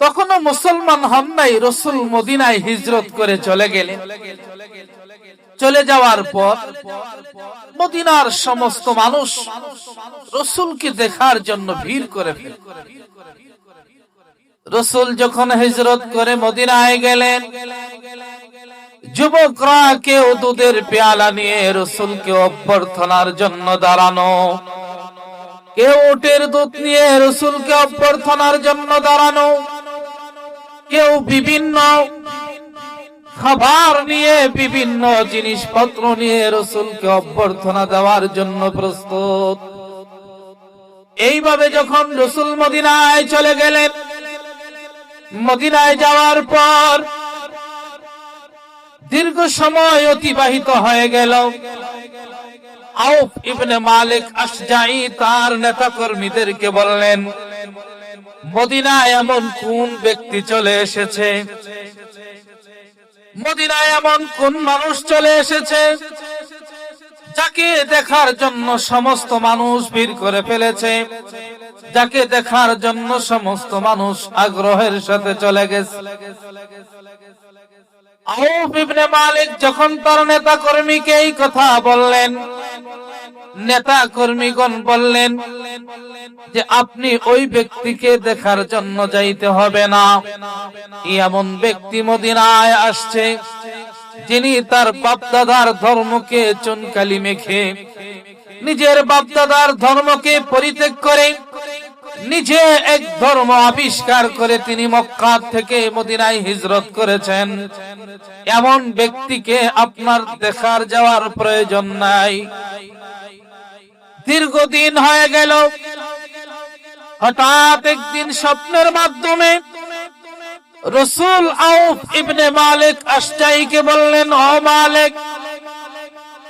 তখনও মুসলমান হন নাই, রসুল মদিনায় হিজরত করে চলে গেলেন। চলে যাওয়ার পর মদিনার সমস্ত মানুষ রসুলকে দেখার জন্য ভিড় করে রসুল যখন হিজরত করে মদিনায় গেলেন, যুবকরা কেউ দুধের পেয়ালা নিয়ে রসুলকে অভ্যর্থনার জন্য দাঁড়ানো। কেউ উটের দুধ নিয়ে রসুলকে অভ্যর্থনার জন্য দাঁড়ানো। কেউ বিভিন্ন খাবার নিয়ে, বিভিন্ন জিনিসপত্র নিয়ে রসুলকে অভ্যর্থনা দেওয়ার জন্য প্রস্তুত। এইভাবে যখন রসুল মদিনায় চলে গেলেন, মদিনায় যাওয়ার পর দীর্ঘ সময় অতিবাহিত হয়ে গেল। আউফ ইবনে মালিক আশজাই তার নেতা কর্মীদেরকে বললেন, মদিনায় এমন কোন ব্যক্তি চলে এসেছে? মদিনায় এমন কোন মানুষ চলে এসেছে যাকে দেখার জন্য সমস্ত মানুষ ভিড় করে ফেলেছে, যাকে দেখার জন্য সমস্ত মানুষ আগ্রহের সাথে চলে গেছে? মালিক যখন তার নেতা কর্মীকে এই কথা বললেন, নেতা কর্মীগণ বললেন যে, আপনি ওই ব্যক্তিকে দেখার জন্য যাইতে হবে না। এমন ব্যক্তি মদিনায় আসছে যিনি তার বাপদাদার ধর্মকে চুনকালি মেখে, নিজের বাপদাদার ধর্মকে পরিত্যাগ করে নিজে এক ধর্ম আবিষ্কার করে তিনি মক্কা থেকে মদিনায় হিজরত করেছেন। এমন ব্যক্তিকে আপনার দেখার যাওয়ার প্রয়োজন নাই। দীর্ঘদিন হয়ে গেল। হঠাৎ একদিন স্বপ্নের মাধ্যমে রসুল আউফ ইবনে মালিক আশটাইকে বললেন, ও মালিক,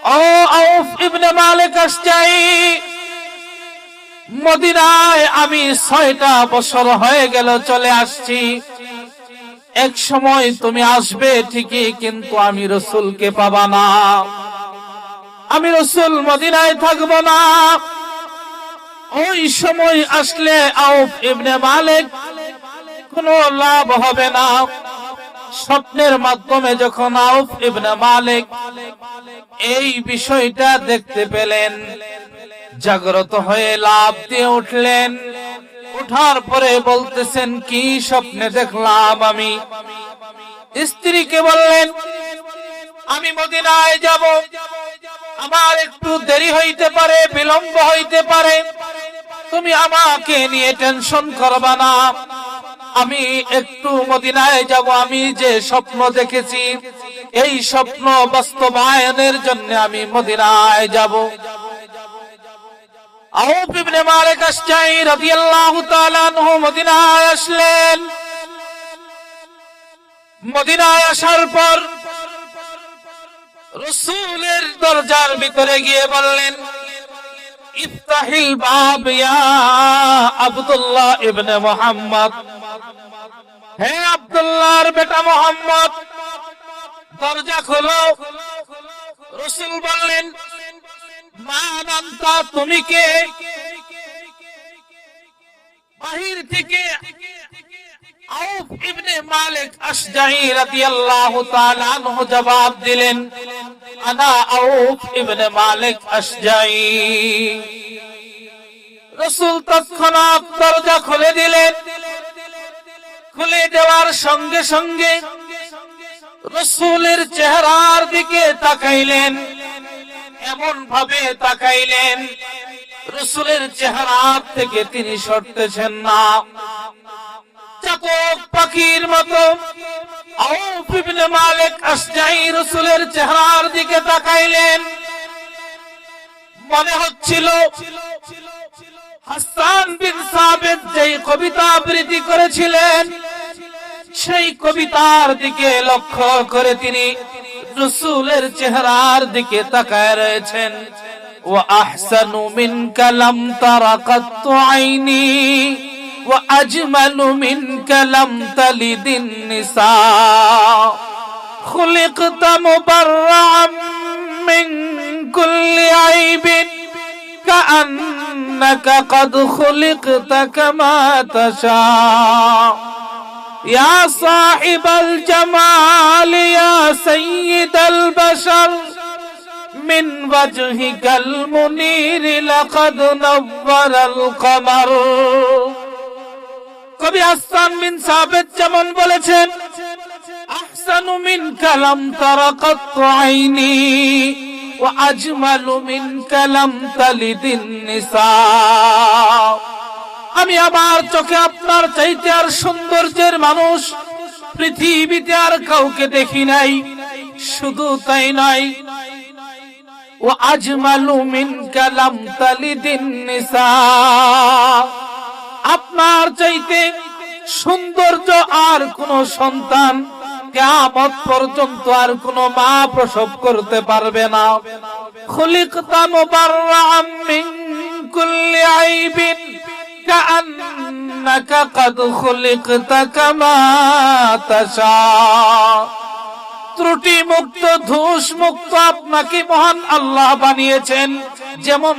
ও আউফ ইবনে মালিক আশটাই মদিনায় আমি ছয়টা বছর হয়ে গেল চলে আসছি। এক সময় তুমি আসবে ঠিকই, কিন্তু আমি রসুলকে পাবা না। আমি রসুল মদিনায় থাকব না। ওই সময় আসলে আউফ ইবনে মালিক কোনো লাভ হবে না। স্বপ্নের মাধ্যমে যখন আউফ ইবনে মালিক এই বিষয়টা দেখতে পেলেন। জাগ্রত হয়ে লাভ দিয়ে উঠলেন। উঠার পরে বলতেছেন, কি স্বপ্নে দেখলাম আমি? স্ত্রীকে বললেন, আমি মদিনায় যাব। আমার একটু দেরি হইতে পারে, বিলম্ব হইতে পারে। তুমি আমাকে নিয়ে টেনশন করবা না। আমি একটু মদিনায় যাব। আমি যে স্বপ্ন দেখেছি, এই স্বপ্ন বাস্তবায়নের জন্য আমি মদিনায় যাব। আউফ ইবনে মালিক আশজাই রাদিয়াল্লাহু তাআলা আনহু মদিনায় আসলেন। মদিনায় আসার পর দরজার ভিতরে গিয়ে বললেন, ইফতাহিল বাব ইয়া আব্দুল্লাহ ইবনে মুহাম্মদ। হে আব্দুল্লাহর বেটা মোহাম্মদ, দরজা খোলো। রসুল বললেন তুমি কে? বাহির থেকে জবাব দিলেন তৎক্ষণাৎ দরজা খুলে দিলেন। খুলে দেওয়ার সঙ্গে সঙ্গে রসুলের চেহারার দিকে তাকাইলেন। এমন ভাবে তাকাইলেন। রসুলের চেহারা থেকে তিনি সরতেছেন না। পাখির মতো মালিক রসুলের চেহারার দিকে তাকাইলেন। মনে হচ্ছিল হাসান বিন সাবিত যেই কবিতা আবৃত্তি করেছিলেন, সেই কবিতার দিকে লক্ষ্য করে তিনি রসুলের চেহারার দিকে তাকায় রয়েছেন ও আহসানু মিন কালাম তারা কত্ত আইনি وأجمل منك لم تلد النساء خلقت مبرعا من كل عيب كأنك قد خلقت كما تشاء يا صاحب الجمال يا سيد البشر من وجهك المنير لقد نور القمر কবি আসান বিন সাবেদ যেমন বলেছেন আহসানু মিন কালাম তারাকাত আইনি ওয়া আজমালু মিন কালাম তালিদিন নিসা আমি আমার চোখে আপনার চাইতে আর সৌন্দর্যের মানুষ পৃথিবীতে আর কাউকে দেখি নাই। শুধু তাই নয় ও আজমালু মিন কালাম তালিদিন নিসা। আপনার চাইতে সৌন্দর্য আর কোন সন্তান কেমত পর্যন্ত আর কোন মা প্রসব করতে পারবে না। খুলিকতা মুবাররাম মিন কুল্লি আইবিন। কাআন্নাকা কদ খুলিকতা কামা তাশা ত্রুটি মুক্ত, ধূস মুক্ত আপনাকে মহান আল্লাহ বানিয়েছেন। যেমন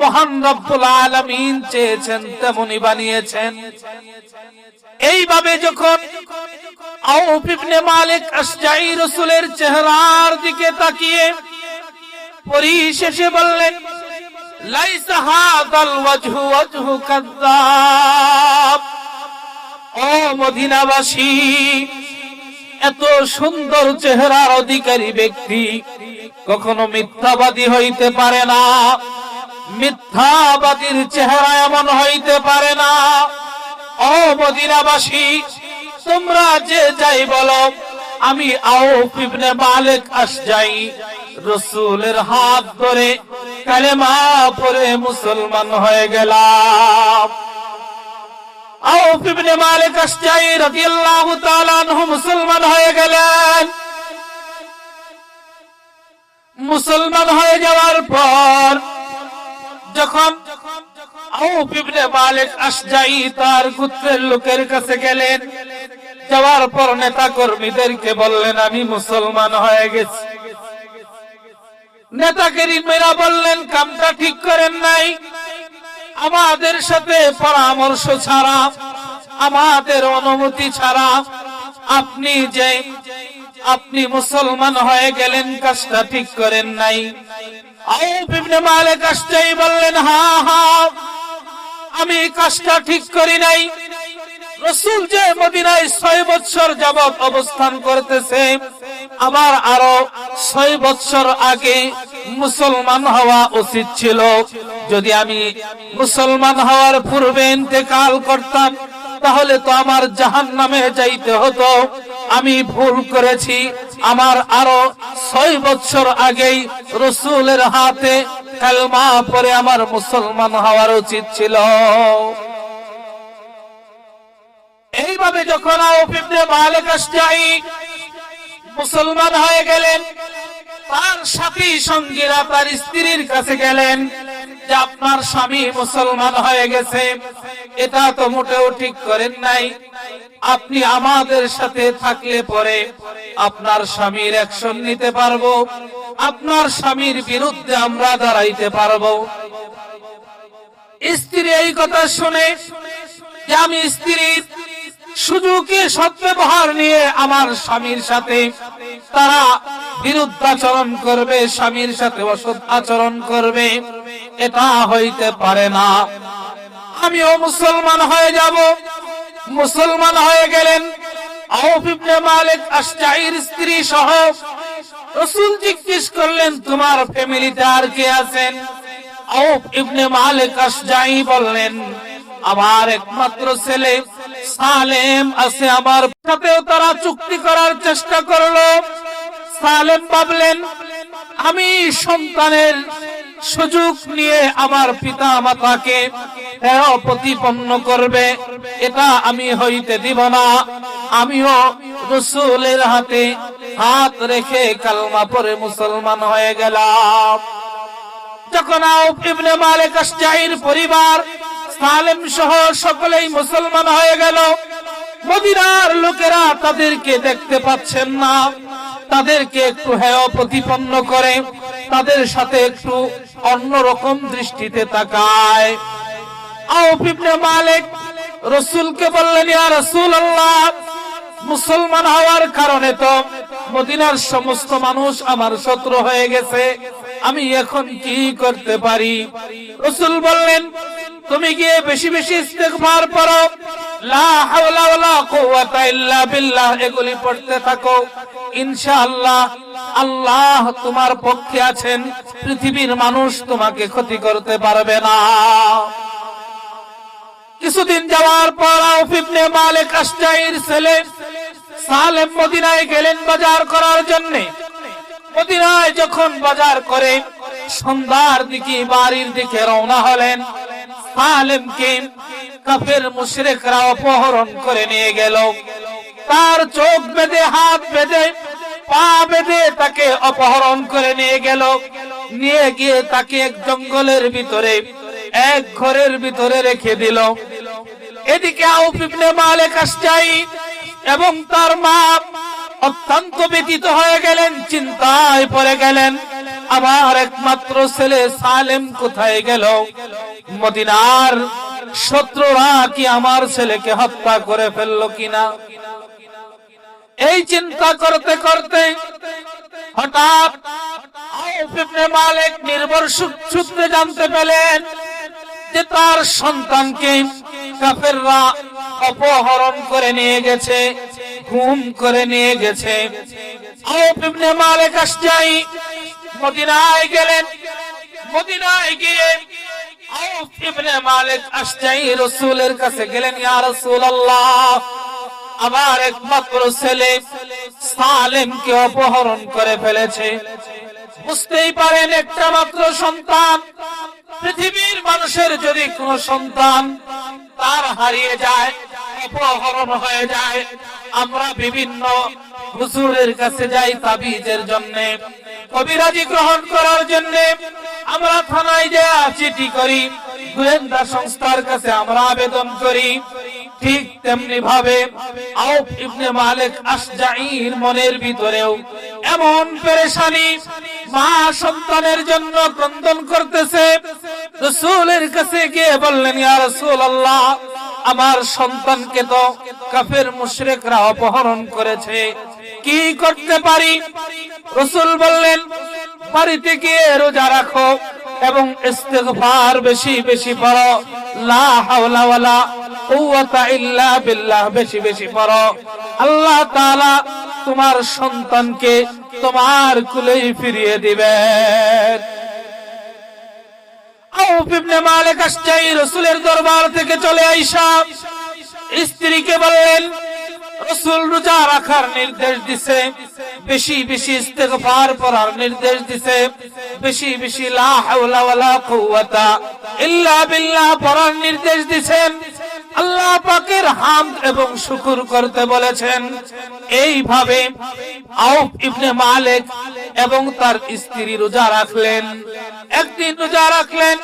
মহান রব্বুল আলামিন চেয়েছেন, তেমনি বানিয়েছেন। এইভাবে যখন আউফ মালিক রাসূলের চেহারার দিকে তাকিয়ে পরিশেষে বললেন লাইসা হাদাল ওয়াজহু ওয়াজহু কাযযাব ও মদিনাবাসী, এত সুন্দর চেহারার অধিকারী ব্যক্তি কখনো মিথ্যাবাদী হইতে পারে না। মিথ্যাবাদীর চেহারা এমন হইতে পারে না। ও মদিনাবাসী, তোমরা যে যাই বলো, আমি আউফ ইবনে মালিক আসজাই। রসুলের হাত ধরে কালেমা পরে মুসলমান হয়ে গেলাম। মুসলমান হয়ে গেলেন। মুসলমান হয়ে যাওয়ার পর যখন ইবনে মালিক আসজাই তার গোত্রের লোকের কাছে গেলেন, যাওয়ার পর নেতা কর্মীদেরকে বললেন, আমি মুসলমান হয়ে গেছি। নেতাগিরিমেরা বললেন, কামটা ঠিক করেন নাই। আমাদের সাথে পরামর্শ ছাড়া, আমাদের অনুমতি ছাড়া আপনি যে, আপনি মুসলমান হয়ে গেলেন, কাজটা ঠিক করেন নাই। মালিক আসতেই বললেন, হা হা, আমি কাজটা ঠিক করি নাই। রসুল যে মদিনায় ছয় বছর যাবৎ অবস্থান করতেছে, আমার আরও ছয় বছর আগে মুসলমান হওয়া উচিত ছিল। যদি আমি মুসলমান হওয়ার পূর্বে ইন্তেকাল করতাম, তাহলে তো আমার জাহান নামে যাইতে হতো। আমি ভুল করেছি। আমার আরও ছয় বছর আগেই রসুলের হাতে কালমা পরে আমার মুসলমান হওয়ার উচিত ছিল। এইভাবে যখন মুসলমান হয়ে গেলেন, তার সাথী সঙ্গীরা তার স্ত্রীর কাছে গেলেন যে আপনার স্বামী মুসলমান হয়ে গেছে, এটা তো মোটেও ঠিক করেন নাই। আপনি আমাদের সাথে থাকলে পরে আপনার স্বামীর অ্যাকশন নিতে পারব, আপনার স্বামীর বিরুদ্ধে আমরা দাঁড়াইতে পারব। স্ত্রী এই কথা শুনে যে আমি স্ত্রীর সুযোগে সদ্ব্যবহার নিয়ে আমার স্বামীর সাথে। তারা বিরুদ্ধাচরণ করবে, স্বামীর সাথে অসৎ আচরণ করবে। এটা হইতে পারে না। আমিও মুসলমান হয়ে যাব। মুসলমান হয়ে গেলেন স্ত্রী সহ। রসুল জিজ্ঞেস করলেন, তোমার ফ্যামিলিতে আর কে আছেন? আউফ ইবনে মালিক আশজাই বললেন আমার একমাত্র ছেলে সালেম আছে আমার সাথেও তারা চুক্তি করার চেষ্টা করল। সালেম ভাবলেন, আমি সন্তানের সুযোগ নিয়ে আমার পিতা মাতাকে প্রতিপন্ন করবে, এটা আমি হইতে দিব না। আমিও রসুলের হাতে হাত রেখে কালমা পরে মুসলমান হয়ে গেলাম। যখন ইবনে মালিক পরিবার সালেম সহ সকলেই মুসলমান হয়ে গেল। মদিনার লোকেরা তাদেরকে দেখতে পাচ্ছেন না। তাদেরকে একটু হেয় প্রতিপন্ন করে, তাদের সাথে একটু অন্যরকম দৃষ্টিতে তাকায়। মালিক রসুলকে বললেন মুসলমান হওয়ার কারণে তো মদিনার সমস্ত মানুষ আমার শত্রু হয়ে গেছে। আমি এখন কি করতে পারি? রসুল বললেন, তুমি গিয়ে বেশি বেশি ইস্তেগফার পড়ো লা বিল্লাহ। এগুলি পড়তে থাকো। ইনশাআল্লাহ আল্লাহ তোমার পক্ষে আছেন। পৃথিবীর মানুষ তোমাকে ক্ষতি করতে পারবে না। কিছুদিন যাওয়ার পর ইবনে মালিক আশজাইর ছেলে সালেম মদিনায় গেলেন বাজার করার জন্য। মদিনায় যখন বাজার করে, সন্ধ্যার দিকে বাড়ির দিকে রওনা হলেন। সালেমকে কাফের মুশরিকরা অপহরণ করে নিয়ে গেল। তার চোখ বেঁধে, হাত বেঁধে, পা বেঁধে তাকে অপহরণ করে নিয়ে গেল। নিয়ে গিয়ে তাকে এক জঙ্গলের ভিতরে, এক ঘরের ভিতরে রেখে দিল। এদিকে আউফ ইবনে মালিক আশজাই এবং তার মা অত্যন্ত ব্যতীত হয়ে গেলেন, চিন্তায় পড়ে গেলেন। আমার একমাত্র ছেলে সালেম কোথায় গেল? মদিনার শত্রুরা কি আমার ছেলেকে হত্যা করে ফেলল কিনা? এই চিন্তা করতে করতে হঠাৎ মালিক নির্ভর সূত্রে জানতে পেলেন যে তার সন্তানকে কাফেররা অপহরণ করে নিয়ে গেছে। ঘুম করে নিয়ে গেছে। মালিক মদিনায় গেলেন। মদিনায় গিয়ে মালিক রসুলের কাছে গেলেন, ইয়া আমার একমাত্র ছেলে সালেমকে অপহরণ করে ফেলেছে। বুঝতেই পারেন একটা মাত্র সন্তান। পৃথিবীর মানুষের যদি কোন সন্তান তার হারিয়ে যায়, অপহরণ হয়ে যায়, আমরা বিভিন্ন হুজুরের কাছে যাই তাবিজের জন্য, কবিরাজি গ্রহণ করার জন্য, আমরা থানায় যা চিঠি করি, গোয়েন্দা সংস্থার কাছে আমরা আবেদন করি। ঠিক তেমনি ভাবে আউফ ইবনে মালিক আশজাইর মনের ভিতরেও এমন পেরেশানি মা সন্তানের জন্য ক্রন্দন করতেছে। রসুলের কাছে গিয়ে বললেন, ইয়া আল্লাহ আমার সন্তানকে তো কাফের মুশরিকরা অপহরণ করেছে। কি করতে পারি? রসুল বললেন, বাড়িতে গিয়ে রোজা রাখো এবং ইস্তেগফার বেশি বেশি পড়ো। লা হাওলা ওয়ালা কুওয়াতা ইল্লা বিল্লাহ, বেশি বেশি পড়ো। আল্লাহ তাআলা তোমার সন্তানকে তোমার কুলেই ফিরিয়ে দিবেন আউফ ইবনে মালিক আশজাই রাসূলের দরবার থেকে চলে আইসা। স্ত্রীকে বললেন রসুল রোজা রাখার নির্দেশ দিছে, বেশি বেশি ইস্তেগফার পড়ার নির্দেশ দিছে, বেশি বেশি লা হাওলা ওয়ালা কুওয়াতা ইল্লা বিল্লাহ পড়ার নির্দেশ দিছেন। আল্লাহ পাকের হামদ এবং শুকুর করতে বলেছেন। এইভাবে ইবনে এবং তার স্ত্রী রোজা রাখলেন। একদিন রোজা রাখলেন,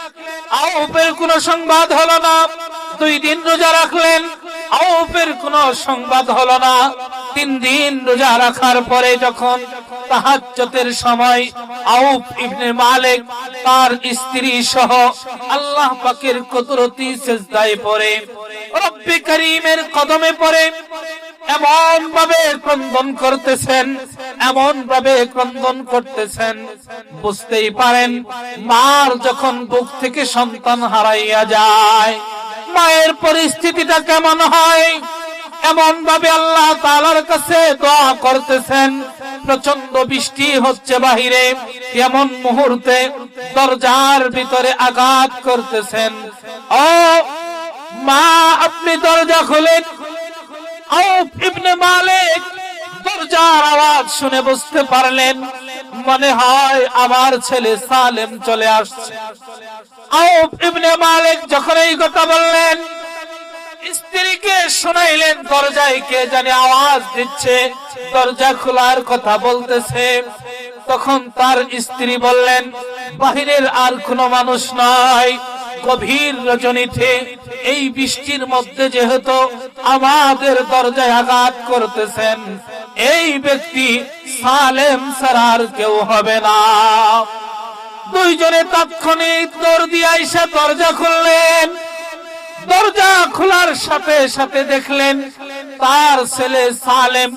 আউফের কোনো সংবাদ হলো না। দুই দিন রোজা রাখলেন, আউফের কোনো সংবাদ হলো না। তিন দিন রোজা রাখার পরে যখন তাহাজ্জতের সময় আউফ ইবনে মালিক তার স্ত্রী সহ আল্লাহ পাকের কুদরতি সেজদায় পড়ে, রব্বি করিমের কদমে পড়ে এমন ভাবে ক্রন্দন করতেছেন এমন ভাবে ক্রন্দন করতেছেন। বুঝতেই পারেন, মার যখন বুক থেকে সন্তান হারাইয়া যায়, মায়ের পরিস্থিতিটা কেমন হয়? এমন ভাবে আল্লাহ তালার কাছে দোয়া করতেছেন। প্রচণ্ড বৃষ্টি হচ্ছে বাহিরে। এমন মুহূর্তে দরজার ভিতরে আঘাত করতেছেন। ও মা, আপনি দরজা খুলেন। দরজার আওয়াজ শুনে বুঝতে পারলেন, মনে হয় আমার ছেলে সালেম চলে আসছে। ইবনে মালিক যখন এই কথা বললেন স্ত্রীকে শোনাইলেন, দরজায় কে জানে আওয়াজ দিচ্ছে। দরজা খোলার কথা বলতেছে। তখন তার স্ত্রী বললেন, বাহিরের আর কোনো মানুষ নয় গভীর রজনীতে এই বৃষ্টির মধ্যে যেহেতু আমাদের দরজায় আঘাত করতেছেন, এই ব্যক্তি সালেম আর কেউ হবে না। দুইজনে তাৎক্ষণিক দৌড় দিয়ে আইসা দরজা খুললেন। দরজা খোলার সাথে সাথে দেখলেন তার ছেলে সালেম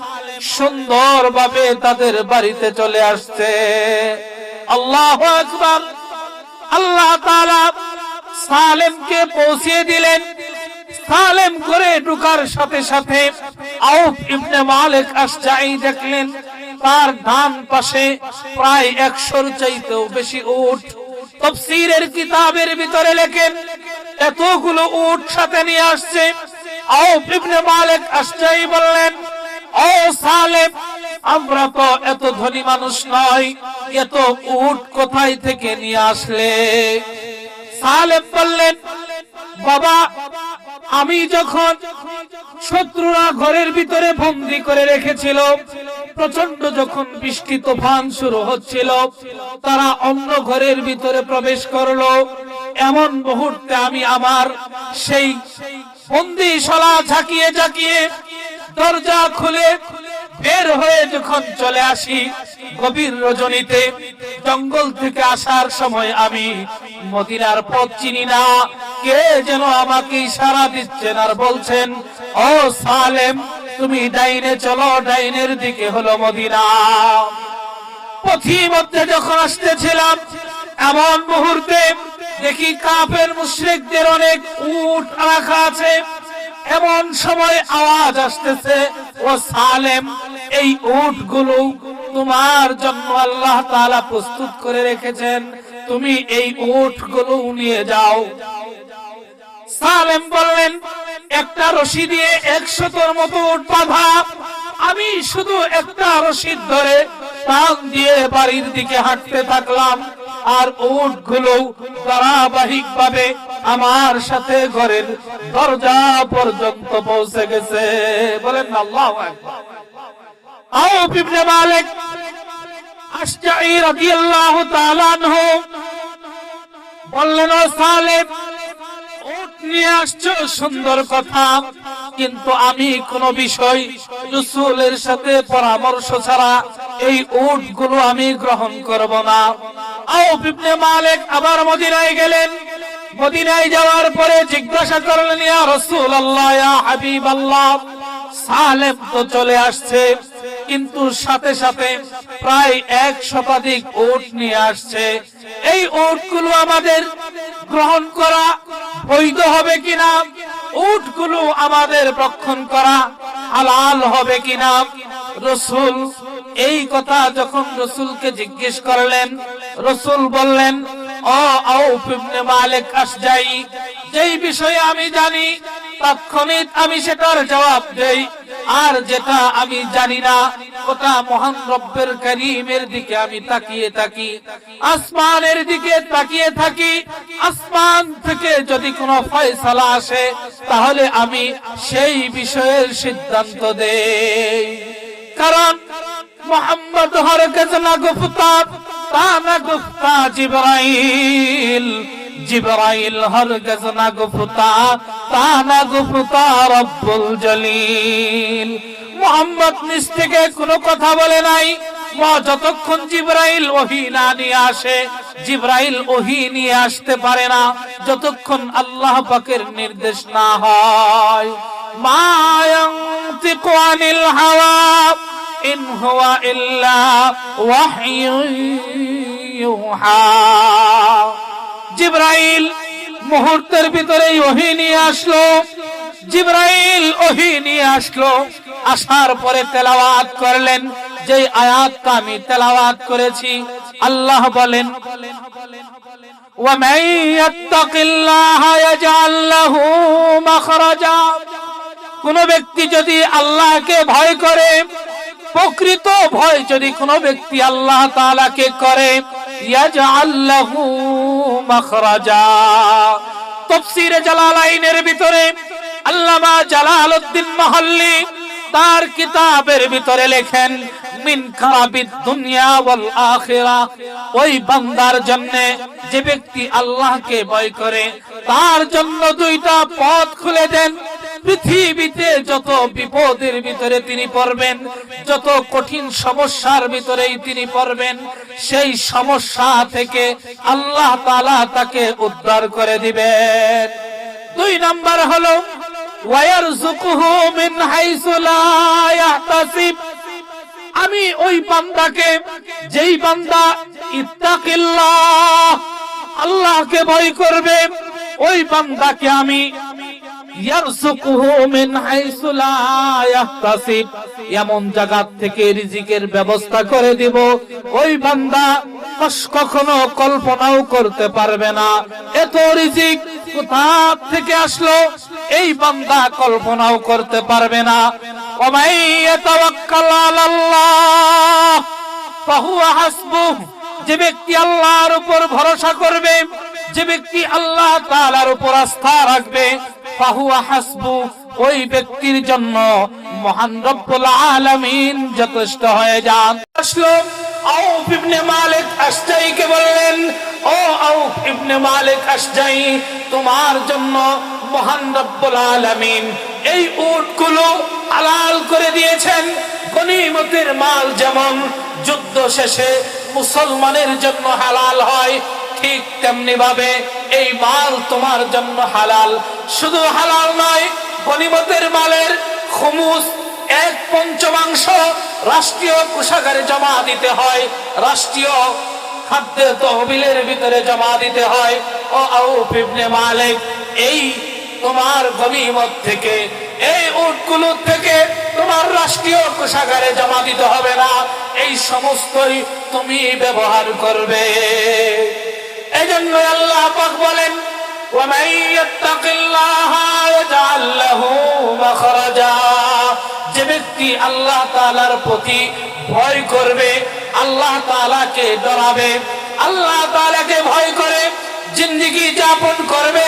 সুন্দরভাবে তাদের বাড়িতে চলে আসছে। আল্লাহ আকবার। আল্লাহ সালেমকে পৌঁছিয়ে দিলেন। সালেম করে ঢুকার সাথে সাথে মালিক দেখলেন, তার ডান পাশে প্রায় একশোর চাইতেও বেশি উট তফসিরের কিতাবের ভিতরে লেখেন এতগুলো উট সাথে নিয়ে আসছে। আউফ ইবনে মালিক আশজাই বললেন, ও সালেম, আমরা তো এত ধনী মানুষ নয় এত উট কোথায় থেকে নিয়ে আসলে? সালেম বললেন, বাবা, আমি যখন শত্রুরা ঘরের ভিতরে বন্দি করে রেখেছিল প্রচণ্ড যখন বৃষ্টি তোফান শুরু হচ্ছিল, তারা অন্য ঘরের ভিতরে প্রবেশ করল। এমন মুহূর্তে আমি আমার সেই বন্দিশালা ঝাঁকিয়ে ঝাঁকিয়ে দরজা খুলে বের হয়ে যখন চলে আসি গভীর রজনীতে, জঙ্গল থেকে আসার সময় আমি মদিনার পথ চিনি না। কে যেন আমাকে ইশারা দিচ্ছেন আর বলছেন, ও সালেম, তুমি ডাইনে চলো, ডাইনের দিকে হলো মদিনা। পথি মধ্যে যখন আসতেছিলাম, এমন মুহূর্তে দেখি কাপের মুশরিকদের অনেক উট রাখা আছে। এমন সময় আওয়াজ আসতেছে, ও সালেম, এই উটগুলো তোমার জন্য আল্লাহ তাআলা প্রস্তুত করে রেখেছেন। তুমি এই উটগুলো নিয়ে যাও। সালেম বললেন, একটা রশি দিয়ে একশতর মতো উট বাঁধা। আমি শুধু একটা রশি ধরে টান দিয়ে বাড়ির দিকে হাঁটতে থাকলাম। আর উটগুলো ধারাবাহিক ভাবে আমার সাথে ঘরের দরজা পর্যন্ত পৌঁছে গেছে। বলেন আল্লাহ আও ইবনে মালিক আশজাই রাদিয়াল্লাহু তাআলা আনহু বললেন, ও সালেম নিয়ে আসছো, সুন্দর কথা। কিন্তু আমি কোন বিষয় রসুলের সাথে পরামর্শ ছাড়া এই উট আমি গ্রহণ করব না। বিবনে মালিক আবার মদিনায় গেলেন। মদিনায় যাওয়ার পরে জিজ্ঞাসা করলেন, ইয়া রাসূলুল্লাহ, ইয়া হাবিবাল্লাহ। সালেম তো চলে আসছে। কিন্তু সাথে সাথে প্রায় এক শতাধিক ওট নিয়ে আসছে। এই উটগুলো আমাদের গ্রহণ করা বৈধ হবে কিনা? উটগুলো আমাদের রক্ষণ করা হালাল হবে কিনা? রসুল এই কথা যখন রসুলকে জিজ্ঞেস করলেন, রসুল বললেন যেই বিষয়ে আমি জানি, তাৎক্ষণিক আমি সেটার জবাব দেই। আর যেটা আমি জানি না, ওটা মহান রব্বের করিমের দিকে আমি তাকিয়ে থাকি। আসমানের দিকে তাকিয়ে থাকি। আসমান থেকে যদি কোনো ফয়সালা আসে, তাহলে আমি সেই বিষয়ের সিদ্ধান্ত দেই। কারণ মোহাম্মদ হরগজ না গুফতা তা না গুফতা জিব্রাইল। জিব্রাইল হরগজ না গুফতা তা না গুফতা রব্বুল জলিল। মোহাম্মদ নিজ থেকে কোনো কথা বলে নাই। যতক্ষণ জিব্রাইল ওহি না নিয়ে আসে, জিব্রাইল ওহি নিয়ে আসতে পারে না। যতক্ষণ আল্লাহ পাকের নির্দেশ না হয়। মায়ান্তিকু আনিল হাওয়া, ইন হুয়া ইল্লা ওয়াহয়ুন ইউহা জিব্রাইল মুহূর্তের ভিতরে ওহি নিয়ে আসলো জিব্রাইল ওহি নিয়ে আসলো আসার পরে তেলাওয়াত করলেন যে আয়াতটা আমি তেলাওয়াত করেছি আল্লাহ বলেন ومن يتق الله يجعل له مخرجا কোন ব্যক্তি যদি আল্লাহকে ভয় করে প্রকৃত ভয় যদি কোন ব্যক্তি আল্লাহ তাআলাকে করে ইয়াজআল লাহু মাখরাজা তাফসীরে জালালাইনের ভিতরে আল্লামা জালালউদ্দিন মাহল্লি তার কিতাবের ভিতরে লেখেন, মিন খারাবিদ দুনিয়া ওয়াল আখিরা। ওই বান্দার জন্য যে ব্যক্তি আল্লাহকে ভয় করে, তার জন্য দুইটা পথ খুলে দেন। পৃথিবীতে যত বিপদের ভিতরে তিনি পড়বেন, যত কঠিন সমস্যার ভিতরেই তিনি পড়বেন, সেই সমস্যা থেকে আল্লাহ তাআলা তাকে উদ্ধার করে দিবেন। দুই নাম্বার হলো আমি ওই বান্দাকে যেই বান্দা ইত্তাকিল্লাহ আল্লাহকে ভয় করবে ওই বান্দাকে আমি এমন জায়গা থেকে রিজিকের ব্যবস্থা করে দিব। ওই বান্দা কখনো কল্পনাও করতে পারবে না। এত রিজিক কোথা থেকে আসলো? এই বান্দা কল্পনাও করতে পারবে না। যে ব্যক্তি আল্লাহর উপর ভরসা করবে, যে ব্যক্তি আল্লাহ তাআলার উপর আস্থা রাখবে ফাহুয়া হাসবু, ওই ব্যক্তির জন্য মহান রব্বুল আলামিন যথেষ্ট হয়ে যান। আসলো আউফ ইবনে মালিক আশজাইকে বললেন, ও আউফ ইবনে মালিক আশজাই, তোমার জন্য মহান রব্বুল আলামিন এই উটগুলো হালাল করে দিয়েছেন। গনিমতের মাল যেমন যুদ্ধ শেষে মুসলমানের জন্য হালাল হয়, ঠিক তেমনি ভাবে এই মাল তোমার জন্য হালাল। শুধু হালাল নয়, গনিমতের মালের খুমুস, এক পঞ্চমাংশ রাষ্ট্রীয় কোষাগারে জমা দিতে হয়। রাষ্ট্রীয় খাদ্যের তহবিলের ভিতরে জমা দিতে হয়। ও আউফ ইবনে মালিক, এই তোমার গনিমত থেকে, এই উটগুলো থেকে তোমার রাষ্ট্রীয় কোষাগারে জমা দিতে হবে না। এই সমস্তই তুমি ব্যবহার করবে। এই জন্য আল্লাহ পাক বলেন ومن يتق الله يجعل له مخرجا যে ব্যক্তি আল্লাহ তাআলার প্রতি ভয় করবে আল্লাহ তাআলাকে ডরাবে আল্লাহ তাআলাকে ভয় করে জিন্দগি যাপন করবে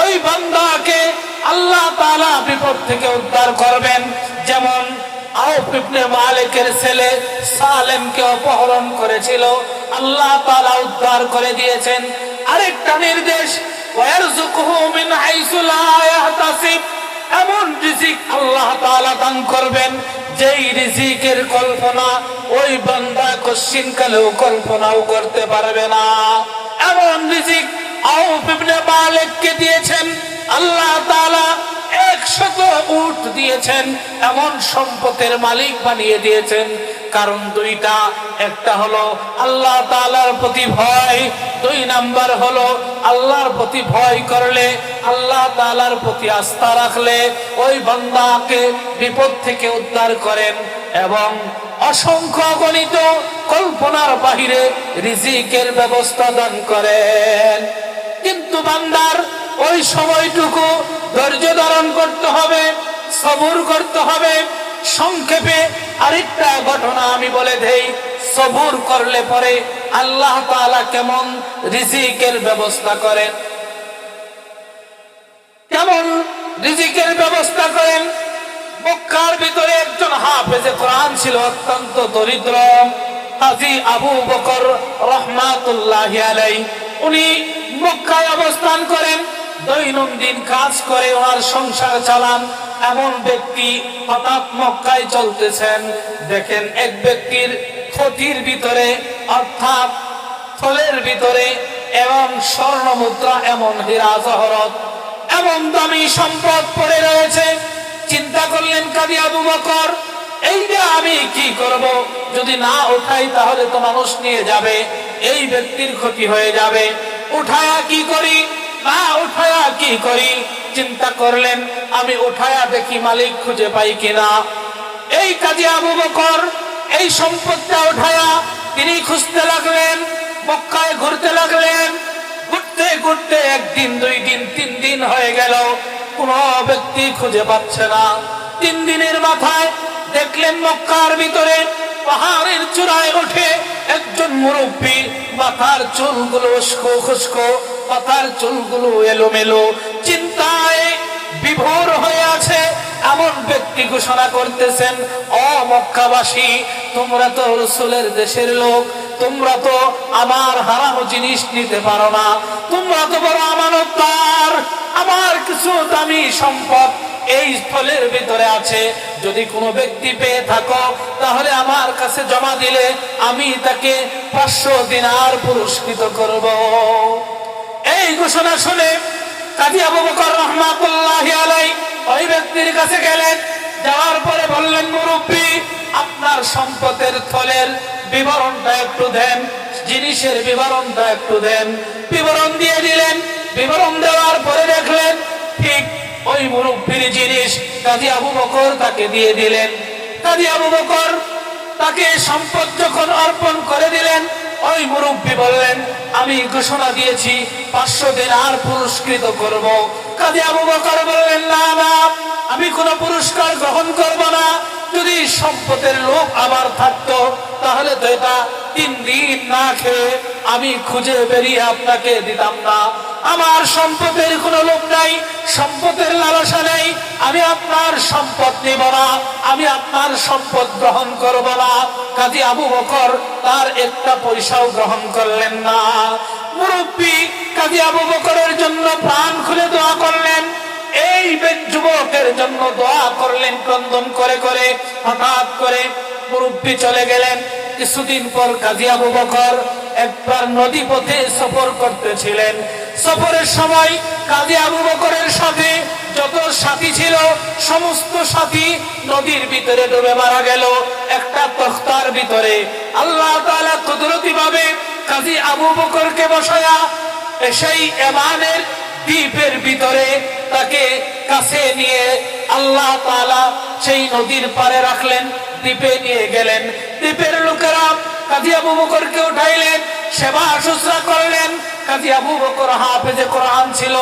ওই বান্দাকে আল্লাহ তাআলা বিপদ থেকে উদ্ধার করবেন যেমন আউফ ইবনে মালিকের ছেলে সালেমকে অপহরণ করেছিল আল্লাহ তাআলা উদ্ধার করে দিয়েছেন আরেকটা নির্দেশ মিন এমন রিজিক আল্লাহ তাআলা দান করবেন, যেই রিজিকের কল্পনা ওই বান্দা কশ্চিন কালেও কল্পনাও করতে পারবে না। এমন রিজিক আউফ ইবনে মালিককে দিয়েছেন, আল্লাহ তাআলা একশত উট দিয়েছেন, এমন সম্পদের মালিক বানিয়ে দিয়েছেন। কারণ দুইটা, একটা হলো আল্লাহ তাআলার প্রতি ভয়, দুই নাম্বার হলো আল্লাহর প্রতি ভয় করলে আল্লাহ তাআলার প্রতি আস্থা রাখলে ওই বান্দাকে বিপদ থেকে উদ্ধার করেন এবং অসংখ্য গণিত কল্পনার বাহিরে রিজিকের ব্যবস্থা দান করেন। কিন্তু বান্দার ওই সময়টুকু ধৈর্য ধারণ করতে হবে, সবুর করতে হবে। সংক্ষেপে আরেকটা ঘটনা আমি বলে দেই, সবুর করলে পরে আল্লাহ তাআলা কেমন রিজিকের ব্যবস্থা করেন? কেমন রিজিকের ব্যবস্থা করেন? মক্কার ভিতরে একজন হাফেজে কোরআন ছিল অত্যন্ত দরিদ্র, হাজি আবু বকর রহমাতুল্লাহ আলাই উনি মক্কায় অবস্থান করেন। দৈনন্দিন কাজ করে ওনার সংসার চালান এমন ব্যক্তি হঠাৎ মক্কায় চলতেছেন। দেখেন এক ব্যক্তির ক্ষতির ভিতরে অর্থাৎ থলের ভিতরে এবং স্বর্ণ মুদ্রা এমন হীরা জহরত, এমন দামি সম্পদ পড়ে রয়েছে। চিন্তা করলেন, কাদি আবু বকর, এইটা আমি কি করব? যদি না উঠাই তাহলে তো মানুষ নিয়ে যাবে, এই ব্যক্তির ক্ষতি হয়ে যাবে। উঠায়া কি করি? না উঠায়া কি করি? চিন্তা করলেন, আমি দেখি মালিক খুঁজে পাই এই এই সম্পদটা তিনি খুঁজতে লাগলেন ঘুরতে লাগলেন। ঘুরতে ঘুরতে একদিন, দুই দিন, তিন দিন হয়ে গেল। কোন ব্যক্তি খুঁজে পাচ্ছে না। তিন দিনের মাথায় দেখলেন মক্কার ভিতরে পাহাড়ের চূড়ায় ওঠে একজন মুরব্বী। মাথার চুলগুলো উস্কো খুস্কো মাথার চুলগুলো এলোমেলো। চিন্তায় বিভোর হয়ে আছে এমন ব্যক্তি ঘোষণা করতেছেন, অ, মক্কাবাসী, তোমরা তো রসুলের দেশের লোক, তোমরা তো আমার হারানো জিনিস নিতে পারো না, তোমরা তো বড় আমানতদার, আমার কিছু দামি সম্পদ এই স্থলের ভিতরে আছে। যদি কোনো ব্যক্তি পেয়ে থাকো, তাহলে আমার কাছে জমা দিলে আমি তাকে পাঁচশো দিনার পুরস্কৃত করব। এই ঘোষণা শুনে কাজী আবু বকর রহমাতুল্লাহ আলাই ওই ব্যক্তির কাছে গেলেন, যাওয়ার পরে বললেন, মুরব্বী, আপনার সম্পদের থলের বিবরণটা একটু দেন, জিনিসের বিবরণটা একটু দেন। বিবরণ দিয়ে দিলেন। বিবরণ দেওয়ার পরে দেখলেন, ঠিক ওই মুরব্বীর জিনিস কাজী আবু বকর তাকে দিয়ে দিলেন। কাজী আবু বকর তাকে সম্পদ যখন অর্পণ করে দিলেন, ওই মুরব্বী বললেন, আমি ঘোষণা দিয়েছি, পাঁচশো দিন আর পুরস্কৃত করব। কাজী আবু বকর বললেন, না না, আমি কোনো পুরস্কার গ্রহণ করব না। যদি সম্পদের লোক আমার থাকতো, তাহলে তো এটা তিন দিন না খেয়ে আমি খুঁজে বেরিয়ে আপনাকে দিতাম না। আমার সম্পদের কোনো লোক নাই, সম্পদের লালসা নেই, আমি আপনার সম্পদ নিব না, আমি আপনার সম্পদ গ্রহণ করব না। কাজী আবু বকর তার একটা পয়সাও গ্রহণ করলেন না। মুরব্বী কাজী আবু বকরের জন্য প্রাণ খুলে দোয়া করলেন। এই যুবকের জন্য দোয়া করলেন ক্রন্দন করে করে, হঠাৎ করে মুরব্বী চলে গেলেন। কিছুদিন পর কাজী আবু বকর একবার নদী পথে সফর করতেছিলেন। সফরের সময় কাজী আবু বকরের সাথে যত সাথী ছিল, সমস্ত সাথী নদীর ভিতরে ডুবে মারা গেল, একটা তখতার ভিতরে। আল্লাহ তাআলা কুদরতি ভাবে কাজী আবু বকরকে বসায়া সেই এমানের দ্বীপের ভিতরে তাকে কাছে নিয়ে আল্লাহ তাআলা সেই নদীর পারে রাখলেন। দ্বীপে নিয়ে গেলেন। দ্বীপের লোকেরা কাজী আবু বকরকে উঠাইলেন, সেবা শুশ্রা করলেন। কাজী আবু বকর হাফেজে কোরআন ছিল,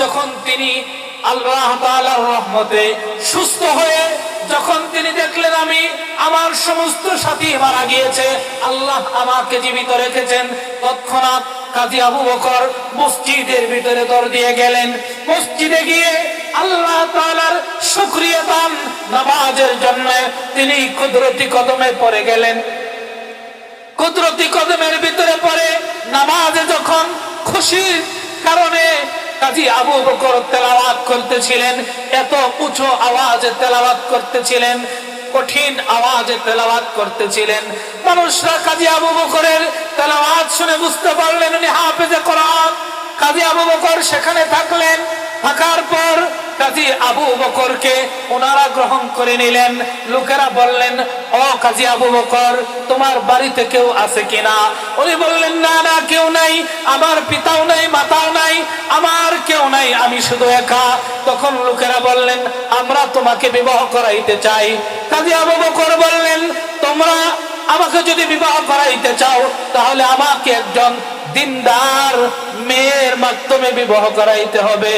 যখন তিনি আল্লাহ তাআলার রহমতে সুস্থ হয়ে যখন তিনি দেখলেন আমি, আমার সমস্ত সাথী মারা গিয়েছে, আল্লাহ আমাকে জীবিত রেখেছেন। তৎক্ষণাৎ কাজী আবু বকর মসজিদের ভিতরে দর দিয়ে গেলেন। মসজিদে গিয়ে আল্লাহ তাআলার শুকরিয়া দান নামাজের জন্য তিনি কুদরতি কদমে পড়ে গেলেন। কুদরতি কদমের ভিতরে পড়ে নামাজে যখন খুশির কারণে কাজী আবু বকর তেলাওয়াত করতেছিলেন, এত উঁচু আওয়াজে তেলাওয়াত করতেছিলেন, কঠিন আওয়াজে তেলাওয়াত করতেছিলেন। মানুষরা কাজী আবু বকরের তেলাওয়াত শুনে বুঝতে পারলেন উনি হাফেজে কোরআন। কাজী আবু বকর সেখানে থাকলেন, থাকার পর কাজী আবু বকরকে ওনারা গ্রহণ করে নিলেন। লোকেরা বললেন, ও কাজী আবু বকর, তোমার বাড়িতে কেউ আছে কিনা? উনি বললেন, না না, কেউ নাই, আমার পিতাও নাই, মাতাও নাই, আমার কেউ নাই, আমি শুধু একা। তখন লোকেরা বললেন, আমরা তোমাকে বিবাহ করাইতে চাই। কাজী আবু বকর বললেন, তোমরা আমাকে যদি বিবাহ করাইতে চাও, তাহলে আমাকে একজন দিনদার মেয়ের মাধ্যমে বিবাহ করাইতে হবে।